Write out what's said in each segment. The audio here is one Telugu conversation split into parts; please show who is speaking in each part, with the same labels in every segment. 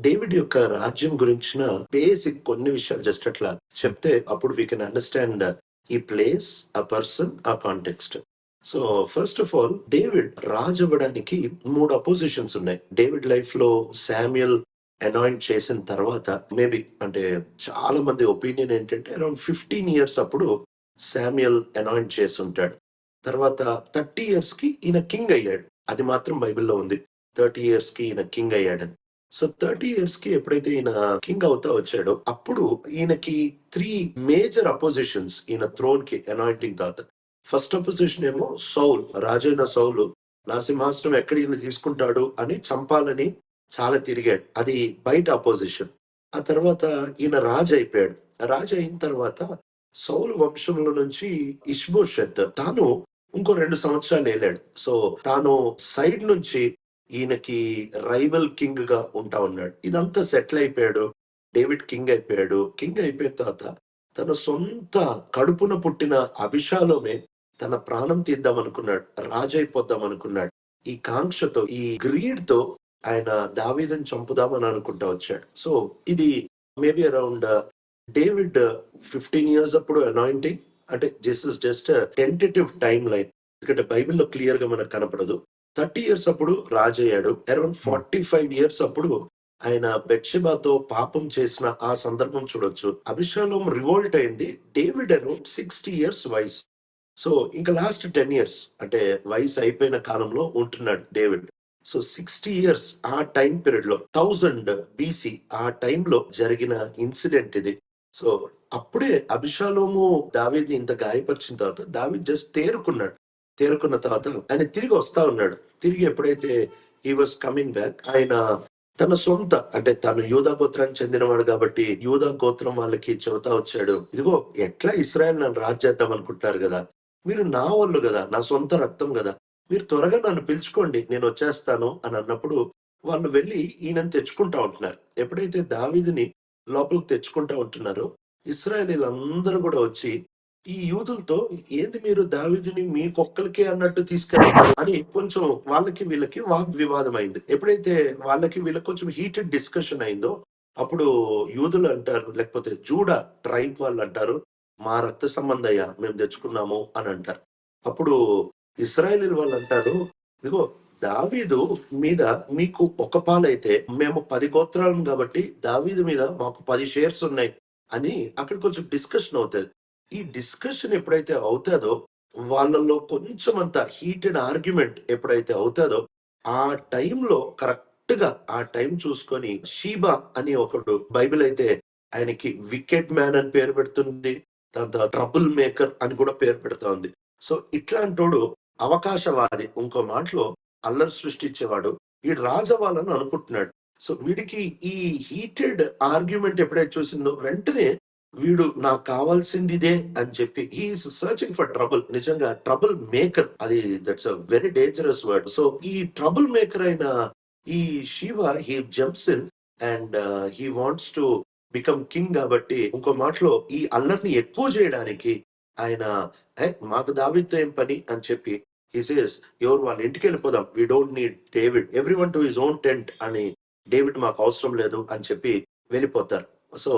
Speaker 1: డేవిడ్ యొక్క రాజ్యం గురించిన బేసిక్ కొన్ని విషయాలు జస్ట్ అట్లా చెప్తే అప్పుడు వీ కెన్ అండర్స్టాండ్ ఈ ప్లేస్ ఆ పర్సన్ ఆ context so first of all David రాజు అవ్వడానికి మూడు అపోజిషన్స్ ఉన్నాయి. డేవిడ్ లైఫ్లో శామ్యుయల్ అనాయింట్ చేసిన తర్వాత మేబీ అంటే చాలా మంది ఒపీనియన్ ఏంటంటే అరౌండ్ ఫిఫ్టీన్ ఇయర్స్ అప్పుడు శామ్యుయల్ అనాయింట్ చేసి ఉంటాడు. తర్వాత థర్టీ ఇయర్స్కి ఈయన కింగ్ అయ్యాడు. అది మాత్రం బైబిల్లో ఉంది. థర్టీ ఇయర్స్కి ఈయన కింగ్ అయ్యాడని సో థర్టీ ఇయర్స్కి ఎప్పుడైతే ఈయన కింగ్ అవుతా వచ్చాడో అప్పుడు ఈయనకి త్రీ మేజర్ అపోజిషన్స్ ఈయన థ్రోన్కి అనాయింటింగ్ తర్వాత. ఫస్ట్ అపోజిషన్ ఏమో సౌల్ రాజైన సౌలు నా సింహాసనం ఎక్కడ ఈయన తీసుకుంటాడు అని చంపాలని చాలా తిరిగాడు. అది బయట అపోజిషన్ ఆ తర్వాత ఈయన రాజు అయిపోయాడు. రాజు అయిన తర్వాత సౌలు వంశంలో నుంచి ఇష్బోషత్ తాను ఇంకో రెండు సంవత్సరాలు వెళ్ళాడు సో తాను సైడ్ నుంచి ఈయనకి రైవల్ కింగ్గా ఉంటా ఉన్నాడు. ఇదంతా సెటిల్ అయిపోయాడు. డేవిడ్ కింగ్ అయిపోయాడు. కింగ్ అయిపోయిన తర్వాత తన సొంత కడుపున పుట్టిన అభిషాలోమే తన ప్రాణం తీద్దాం అనుకున్నాడు రాజైపోద్దాం అయిపోద్దాం అనుకున్నాడు. ఈ కాంక్షతో ఈ గ్రీడ్తో ఆయన దావీదని చంపుదామని అనుకుంటా వచ్చాడు. సో ఇది maybe around David fifteen years అప్పుడు అనాయింటింగ్. అంటే just just tentative time line ఎందుకంటే బైబిల్లో క్లియర్గా మనకు కనపడదు. థర్టీ ఇయర్స్ అప్పుడు రాజయ్యాడు అరౌండ్ ఫార్టీ ఫైవ్ ఇయర్స్ అప్పుడు ఆయన బెట్షెబాతో పాపం చేసిన ఆ సందర్భం చూడొచ్చు. అభిషేకం రివోల్ట్ అయింది. డేవిడ్ అరౌండ్ సిక్స్టీ ఇయర్స్ వయసు. సో ఇంకా లాస్ట్ టెన్ ఇయర్స్ అంటే వయసు అయిపోయిన కాలంలో ఉంటున్నాడు డేవిడ్. సో సిక్స్టీ ఇయర్స్ ఆ టైం పీరియడ్లో థౌజండ్ బీసీ ఆ టైంలో జరిగిన ఇన్సిడెంట్ ఇది. సో అప్పుడే అభిషాలోము దావీద్ని ఇంత గాయపరిచిన తర్వాత దావీద్ జస్ట్ తేరుకున్నాడు. తేరుకున్న తర్వాత ఆయన తిరిగి వస్తా ఉన్నాడు. తిరిగి ఎప్పుడైతే హీ వాస్ కమింగ్ బ్యాక్ ఆయన తన సొంత అంటే తను యూదా గోత్రానికి చెందినవాడు కాబట్టి యూదా గోత్రం వాళ్ళకి చెబుతా వచ్చాడు. ఇదిగో ఎట్లా ఇస్రాయల్ నన్ను రాజ్ అనుకుంటున్నారు కదా? మీరు నా వాళ్ళు కదా నా సొంత రక్తం కదా. మీరు త్వరగా నన్ను పిలుచుకోండి నేను వచ్చేస్తాను అని అన్నప్పుడు వాళ్ళు వెళ్ళి ఈయనను తెచ్చుకుంటా ఉంటున్నారు. ఎప్పుడైతే దావీదిని లోపలికి తెచ్చుకుంటా ఉంటున్నారో ఇస్రాయలీలందరూ కూడా వచ్చి ఈ యూదులతో ఏంది మీరు దావీదుని మీ కుక్కలకే అన్నట్టు తీసుకెళ్ళారు అని కొంచెం వాళ్ళకి వీళ్ళకి వాగ్వివాదం అయింది ఎప్పుడైతే వాళ్ళకి వీళ్ళకి కొంచెం హీటెడ్ డిస్కషన్ అయిందో అప్పుడు యూదులు అంటారు లేకపోతే జూడా ట్రైబ్ వాళ్ళు అంటారు మా రక్త సంబంధయ్య మేము తెచ్చుకున్నాము అని అంటారు. అప్పుడు ఇస్రాయలీల వాళ్ళు అంటారు ఇదిగో దావీదు మీద మీకు ఒక పాలైతే మేము పది గోత్రాలం కాబట్టి దావీదు మీద మాకు పది షేర్స్ ఉన్నాయి అని అక్కడ కొంచెం డిస్కషన్ అవుతుంది ఈ డిస్కషన్ ఎప్పుడైతే అవుతుందో వాళ్ళలో కొంచెం అంత హీటెడ్ ఆర్గ్యుమెంట్ ఎప్పుడైతే అవుతుందో ఆ టైంలో కరెక్ట్గా ఆ టైం చూసుకొని షీబా అని ఒకడు బైబిల్ అయితే ఆయనకి వికెట్ మ్యాన్ అని పేరు పెడుతుంది దాని తర్వాత ట్రబుల్ మేకర్ అని కూడా పేరు పెడతా ఉంది. సో ఇట్లాంటోడు అవకాశవాది. ఇంకో మాటలో అల్లరి సృష్టించేవాడు ఈ రాజవాళ్ళని అనుకుంటున్నాడు. సో వీడికి ఈ హీటెడ్ ఆర్గ్యుమెంట్ ఎప్పుడైతే చూసిందో వెంటనే వీడు నాకు కావాల్సింది ఇదే అని చెప్పి he is searching for trouble నిజంగా ట్రబుల్ మేకర్ అది that's a very dangerous word so ఈ ట్రబుల్ మేకర్ అయిన ఈ Sheba he jumps in and he wants to become king కాబట్టి ఇంకో మాటలో ఈ అల్లరిని ఎక్కువ చేయడానికి ఆయన మాకు దావితో ఏం పని? అని చెప్పి హీ సేస్ ఎవరు వాళ్ళ ఇంటికి వెళ్ళిపోదాం. We don't need David every one to his own tent అని డేవిడ్ మాకు అవసరం లేదు అని చెప్పి వెళ్ళిపోతారు. సో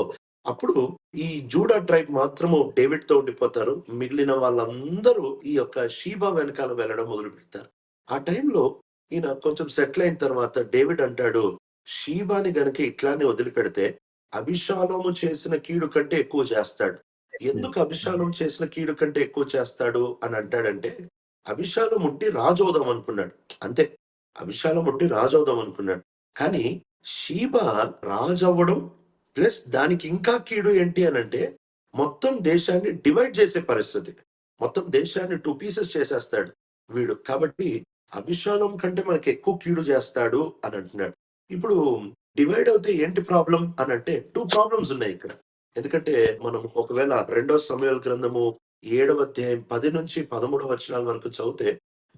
Speaker 1: అప్పుడు ఈ జూడా ట్రైబ్ మాత్రము డేవిడ్తో ఉండిపోతారు. మిగిలిన వాళ్ళందరూ ఈ యొక్క షీబా వెనకాల వెళ్ళడం మొదలు పెడతారు. ఆ టైంలో ఈయన కొంచెం సెటిల్ అయిన తర్వాత డేవిడ్ అంటాడు షీబాని గనక ఇట్లానే వదిలిపెడితే అభిషాలోము చేసిన కీడు కంటే ఎక్కువ చేస్తాడు. ఎందుకు అభిషాలం చేసిన కీడు కంటే ఎక్కువ చేస్తాడు? అని అంటాడంటే అభిషాలం ముట్టి రాజు అవుదాం అనుకున్నాడు. అంతే అభిషాలం ముట్టి రాజు అవుదాం అనుకున్నాడు. కానీ షీబా రాజు అవ్వడం ప్లస్ దానికి ఇంకా కీడు ఏంటి అని అంటే మొత్తం దేశాన్ని డివైడ్ చేసే పరిస్థితి. మొత్తం దేశాన్ని టూ పీసెస్ చేసేస్తాడు వీడు. కాబట్టి అభిషాలం కంటే మనకి ఎక్కువ కీడు చేస్తాడు అని అంటున్నాడు. ఇప్పుడు డివైడ్ అవుతే ఏంటి ప్రాబ్లం అని అంటే టూ ప్రాబ్లమ్స్ ఉన్నాయి ఇక్కడ. ఎందుకంటే మనం ఒకవేళ రెండో సమయాల గ్రంథము ఏడవ అధ్యాయం పది నుంచి పదమూడవ వచనాల వరకు చదివితే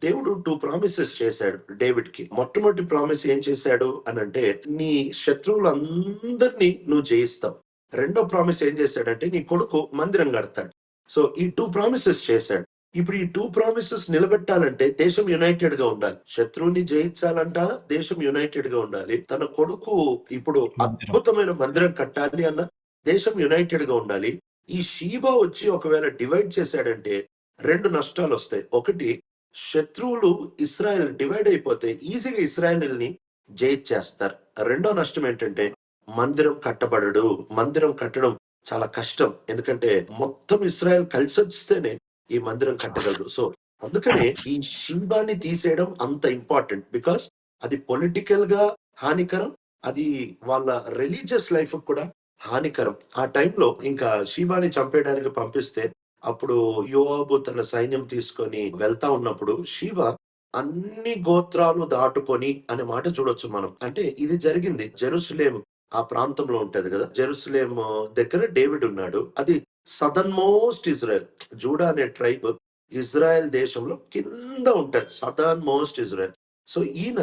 Speaker 1: దేవుడు టూ ప్రామిసెస్ చేశాడు డేవిడ్కి మొట్టమొదటి ప్రామిస్ ఏం చేశాడు అని అంటే నీ శత్రువులందరినీ నువ్వు జయిస్తావు. రెండో ప్రామిస్ ఏం చేశాడంటే నీ కొడుకు మందిరం కడతాడు. సో ఈ టూ ప్రామిసెస్ చేశాడు. ఇప్పుడు ఈ టూ ప్రామిసెస్ నిలబెట్టాలంటే దేశం యునైటెడ్గా ఉండాలి. శత్రువుని జయించాలంట దేశం యునైటెడ్గా ఉండాలి. తన కొడుకు ఇప్పుడు. అద్భుతమైన మందిరం కట్టాలి అన్న దేశం యునైటెడ్గా ఉండాలి. ఈ షీబా వచ్చి ఒకవేళ డివైడ్ చేశాడంటే రెండు నష్టాలు వస్తాయి. ఒకటి శత్రువులు ఇస్రాయల్ డివైడ్ అయిపోతే ఈజీగా ఇస్రాయల్ని చేస్తారు రెండో నష్టం ఏంటంటే మందిరం కట్టబడడు. మందిరం కట్టడం చాలా కష్టం. ఎందుకంటే మొత్తం ఇస్రాయల్ కలిసి వస్తేనే ఈ మందిరం కట్టగలడు సో అందుకనే ఈ షింబాని తీసేయడం అంత ఇంపార్టెంట్ బికాస్ అది పొలిటికల్గా హానికరం అది వాళ్ళ రిలీజియస్ లైఫ్ కూడా హానికరం. ఆ టైంలో ఇంకా షీబాని చంపేయడానికి పంపిస్తే అప్పుడు యోవాబు తన సైన్యం తీసుకొని వెళ్తా ఉన్నప్పుడు శివ అన్ని గోత్రాలు దాటుకొని అనే మాట చూడొచ్చు మనం. అంటే ఇది జరిగింది జెరూసలేం ఆ ప్రాంతంలో ఉంటది కదా. జెరూసలేం దగ్గర డేవిడ్ ఉన్నాడు. అది సదర్న్ మోస్ట్ ఇజ్రాయెల్ జూడా అనే ట్రైబ్ ఇజ్రాయెల్ దేశంలో కింద ఉంటది. Southern most Israel. సో ఈయన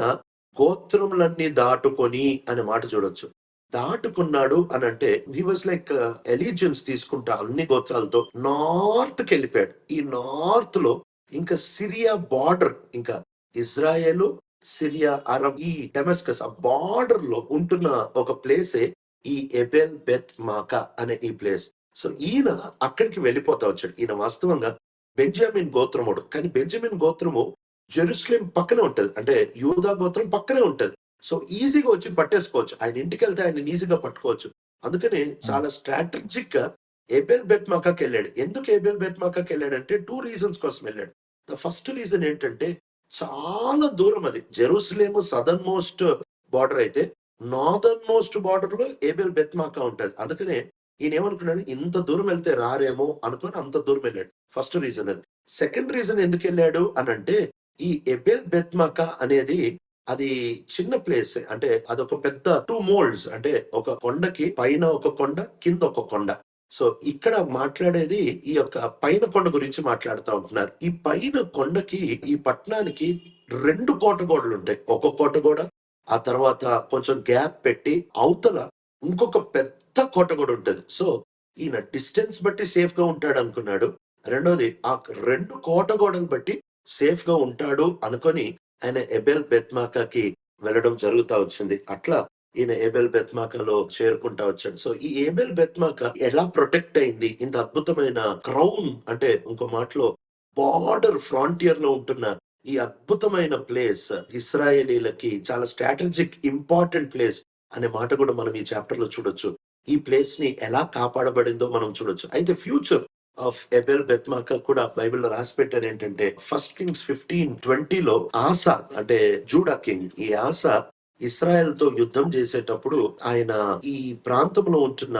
Speaker 1: గోత్రములన్నీ దాటుకొని అనే మాట చూడొచ్చు. దాటుకున్నాడు అని అంటే హీ వాజ్ లైక్ ఎలిజియన్స్ తీసుకుంటా అన్ని గోత్రాలతో నార్త్కి వెళ్ళిపోయాడు ఈ నార్త్లో ఇంకా సిరియా బార్డర్ ఇంకా ఇజ్రాయెల్ సిరియా అరబ్ ఈ డెమస్కస్ ఆ బార్డర్లో ఉంటున్న ఒక ప్లేసే ఈ ఎబెల్ బెత్ మాకా అనే ఈ ప్లేస్. సో ఈయన అక్కడికి వెళ్ళిపోతా వచ్చాడు. ఈయన వాస్తవంగా బెంజామిన్ గోత్రముడు. కానీ బెంజమిన్ గోత్రము జెరూసలేం పక్కనే ఉంటది. అంటే యూదా గోత్రం పక్కనే ఉంటది. సో ఈజీగా వచ్చి పట్టేసుకోవచ్చు. ఆయన ఇంటికి వెళ్తే ఆయన ఈజీగా పట్టుకోవచ్చు. అందుకనే చాలా స్ట్రాటజిక్గా ఏబెల్ బెత్మాకాకి వెళ్ళాడు. ఎందుకు ఏబెల్ బెత్మాకాకి వెళ్ళాడంటే టూ రీజన్స్ కోసం వెళ్ళాడు. ద ఫస్ట్ రీజన్ ఏంటంటే చాలా దూరం అది. జెరూసలేము సదర్న్ మోస్ట్ బార్డర్ అయితే నార్దర్న్ మోస్ట్ బార్డర్లో ఏబెల్ బెత్మాకా ఉంటది. అందుకనే ఈయన ఏమనుకున్నాడు? ఇంత దూరం వెళ్తే రారేమో అనుకొని అంత దూరం వెళ్ళాడు. ఫస్ట్ రీజన్ అది సెకండ్ రీజన్ ఎందుకు వెళ్ళాడు అని అంటే ఈ ఎబెల్ బెత్మాకా అనేది అది చిన్న ప్లేస్ అంటే అదొక పెద్ద టూ మోల్డ్స్ అంటే ఒక కొండకి పైన ఒక కొండ కింద ఒక కొండ. సో ఇక్కడ మాట్లాడేది ఈ యొక్క పైన కొండ గురించి మాట్లాడుతూ ఉంటున్నారు. ఈ పైన కొండకి ఈ పట్టణానికి రెండు కోటగోడలు ఉంటాయి. ఒక కోటగోడ ఆ తర్వాత కొంచెం గ్యాప్ పెట్టి అవతల ఇంకొక పెద్ద కోటగోడ ఉంటుంది. సో ఈయన డిస్టెన్స్ బట్టి సేఫ్గా ఉంటాడు అనుకున్నాడు. రెండోది ఆ రెండు కోటగోడను బట్టి సేఫ్గా ఉంటాడు అనుకొని ఆయన ఎబెల్ బెత్మాకాకి వెళ్ళడం జరుగుతా వచ్చింది. అట్లా ఈయన ఏబెల్ బెత్మాకలో చేరుకుంటా వచ్చాడు. సో ఈ ఏబెల్ బెత్మాక ఎలా ప్రొటెక్ట్ అయింది? ఇంత అద్భుతమైన క్రౌన్ అంటే ఇంకో మాటలో బార్డర్ ఫ్రాంటియర్లో ఉంటున్న ఈ అద్భుతమైన ప్లేస్ ఇస్రాయేలీలకి చాలా స్ట్రాటజిక్ ఇంపార్టెంట్ ప్లేస్ అనే మాట కూడా మనం ఈ చాప్టర్లో చూడొచ్చు. ఈ ప్లేస్ని ఎలా కాపాడబడిందో మనం చూడొచ్చు. అయితే ఫ్యూచర్ ఆఫ్ ఎబెల్ బెత్మాక కూడా బైబిల్లో రాసి పెట్టారు ఏంటంటే ఫస్ట్ కింగ్స్ ఫిఫ్టీన్ ట్వంటీలో ఆసా అంటే జూడా కింగ్ ఈ ఆసా ఇస్రాయెల్తో యుద్ధం చేసేటప్పుడు ఆయన ఈ ప్రాంతంలో ఉంటున్న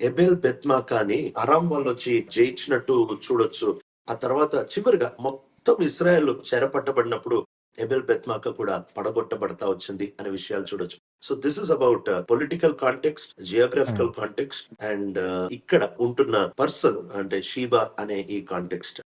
Speaker 1: ఎబెల్ బెత్మాకాని అరాం వాళ్ళు వచ్చి జయించినట్టు చూడొచ్చు. ఆ తర్వాత చివరిగా మొత్తం ఇస్రాయెల్ చెరపట్టబడినప్పుడు ఎబెల్ బెత్మాక కూడా పడగొట్టబడతా వచ్చింది అనే విషయాలు చూడొచ్చు. So this is about political context geographical context and ఇక్కడ ఉంటున్న పర్సన్ అంటే షీబా అనే ఈ కాంటెక్స్ట్